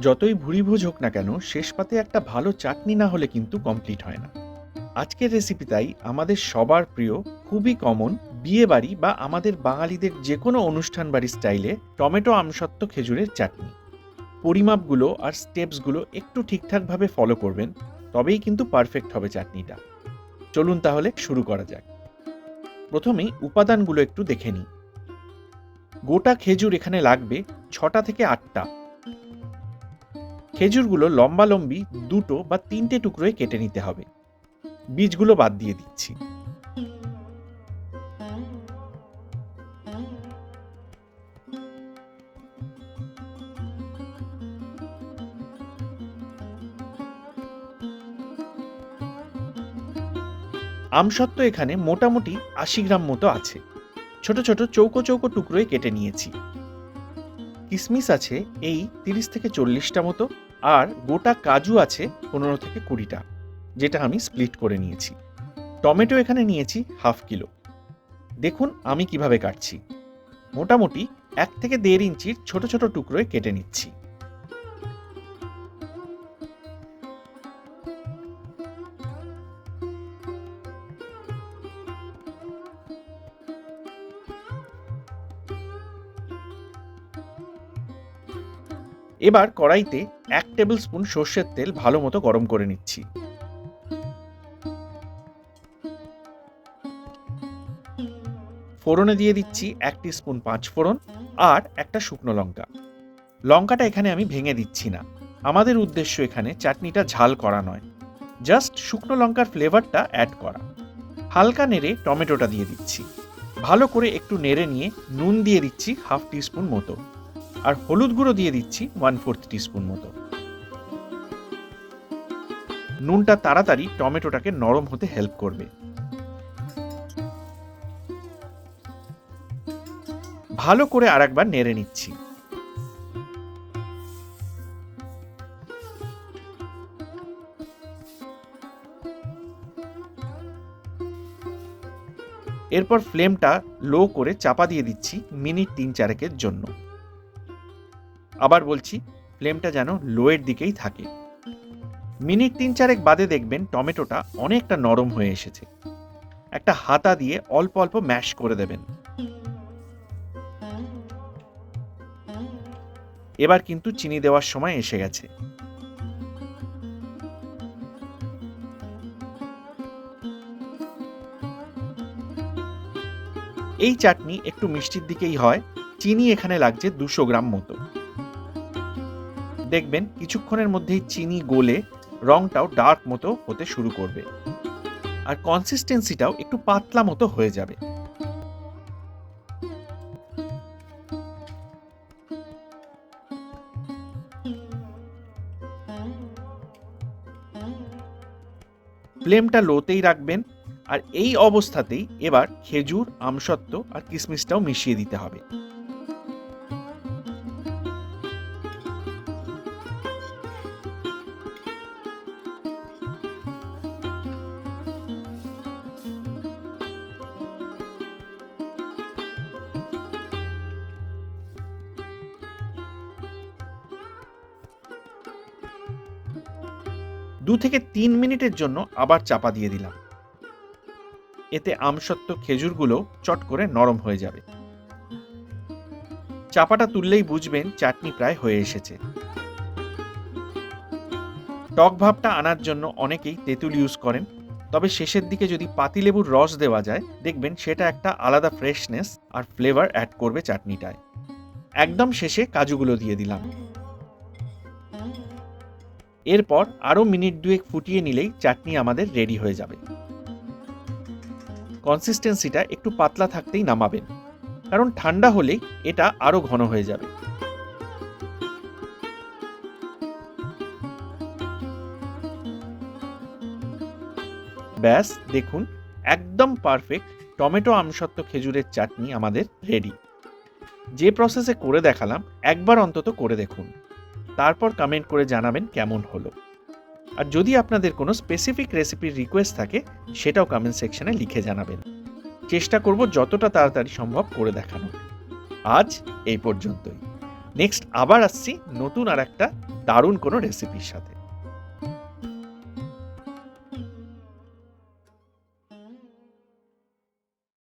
যতই ভুড়িভোজ হোক না কেন, শেষ পাতে একটা ভালো চাটনি না হলে কিন্তু কমপ্লিট হয় না। আজকের রেসিপি তাই আমাদের সবার প্রিয়, খুবই কমন বিয়ে বাড়ি বা আমাদের বাঙালিদের যে কোনো অনুষ্ঠান বাড়ির স্টাইলে টমেটো আমসত্ত্ব খেজুরের চাটনি। পরিমাপগুলো আর স্টেপসগুলো একটু ঠিকঠাকভাবে ফলো করবেন, তবেই কিন্তু পারফেক্ট হবে চাটনিটা। চলুন তাহলে শুরু করা যাক। প্রথমেই উপাদানগুলো একটু দেখে নিই। গোটা খেজুর এখানে লাগবে ছটা থেকে আটটা। খেজুরগুলো লম্বালম্বি দুটো বা তিনটে টুকরোয় কেটে নিতে হবে। বীজগুলো বাদ দিয়ে দিচ্ছি। আমসত্ত্ব এখানে মোটামুটি আশি গ্রাম মতো আছে। ছোট ছোট চৌকো চৌকো টুকরোয় কেটে নিয়েছি। কিসমিস আছে এই তিরিশ থেকে চল্লিশটা মতো। আর গোটা কাজু আছে পনেরো থেকে কুড়িটা, যেটা আমি স্প্লিট করে নিয়েছি। টমেটো এখানে নিয়েছি হাফ কিলো। দেখুন আমি কীভাবে কাটছি। মোটামুটি এক থেকে দেড় ইঞ্চির ছোট ছোট টুকরোয় কেটে নিচ্ছি। এবার কড়াইতে এক টেবিল স্পুন সর্ষের তেল ভালো মতো গরম করে নিচ্ছি। ফোড়নে দিয়ে দিচ্ছি এক স্পুন পাঁচ ফোড়ন আর একটা শুকনো লঙ্কা। লঙ্কাটা এখানে আমি ভেঙে দিচ্ছি না। আমাদের উদ্দেশ্য এখানে চাটনিটা ঝাল করা নয়। জাস্ট শুকনো লঙ্কার ফ্লেভারটা অ্যাড করা। হালকা নেড়ে টমেটোটা দিয়ে দিচ্ছি। ভালো করে একটু নেড়ে নিয়ে নুন দিয়ে দিচ্ছি হাফ টিস্পুন মতো। আর হলুদ গুঁড়ো দিয়ে দিচ্ছি ওয়ান ফোর্থ টিস্পুন মতো। নুনটা তাড়াতাড়ি টমেটোটাকে নরম হতে হেল্প করবে। ভালো করে আর একবার নেড়ে নিচ্ছি। এরপর ফ্লেমটা লো করে চাপা দিয়ে দিচ্ছি মিনিট তিন চারেকের জন্য। আবার বলছি, ফ্লেমটা যেন লোয়ের দিকেই থাকে। মিনিট তিন চারেক বাদে দেখবেন টমেটোটা অনেকটা নরম হয়ে এসেছে। একটা হাতা দিয়ে অল্প অল্প ম্যাশ করে দেবেন। এবার কিন্তু চিনি দেওয়ার সময় এসে গেছে। এই চাটনি একটু মিষ্টির দিকেই হয়। চিনি এখানে লাগছে দুশো গ্রাম মতো। দেখবেন কিছুক্ষণের মধ্যেই চিনি গলে রংটাও ডার্ক মতো হতে শুরু করবে। আর কনসিস্টেন্সিটাও একটু পাতলা মতো হয়ে যাবে। ফ্লেমটা লোতেই রাখবেন আর এই অবস্থাতেই এবার খেজুর, আমসত্ত্ব আর কিশমিশটাও মিশিয়ে দিতে হবে। দু থেকে তিন মিনিটের জন্য আবার চাপা দিয়ে দিলাম। এতে আমসত্ত্ব খেজুরগুলো চট করে নরম হয়ে যাবে। চাপাটা তুললেই বুঝবেন চাটনি প্রায় হয়ে এসেছে। টক ভাবটা আনার জন্য অনেকেই তেঁতুল ইউজ করেন। তবে শেষের দিকে যদি পাতিলেবুর রস দেওয়া যায়, দেখবেন সেটা একটা আলাদা ফ্রেশনেস আর ফ্লেভার অ্যাড করবে চাটনিটায়। একদম শেষে কাজুগুলো দিয়ে দিলাম। এরপর আরও মিনিট দুয়েক ফুটিয়ে নিলেই চাটনি আমাদের রেডি হয়ে যাবে। কনসিস্টেন্সিটা একটু পাতলা থাকতেই নামাবেন, কারণ ঠান্ডা হলেই এটা আরও ঘন হয়ে যাবে। ব্যাস, দেখুন, একদম পারফেক্ট টমেটো আমসত্ত্ব খেজুরের চাটনি আমাদের রেডি। যে প্রসেসে করে দেখালাম, একবার অন্তত করে দেখুন। তারপর কমেন্ট করে জানাবেন কেমন হলো। আর যদি আপনাদের কোনো স্পেসিফিক রেসিপির রিকোয়েস্ট থাকে, সেটাও কমেন্ট সেকশনে লিখে জানাবেন। চেষ্টা করব যতটা তাড়াতাড়ি সম্ভব করে দেখানো। আজ এই পর্যন্তই। নেক্সট আবার আসছি নতুন আর একটা দারুণ কোনো রেসিপির সাথে।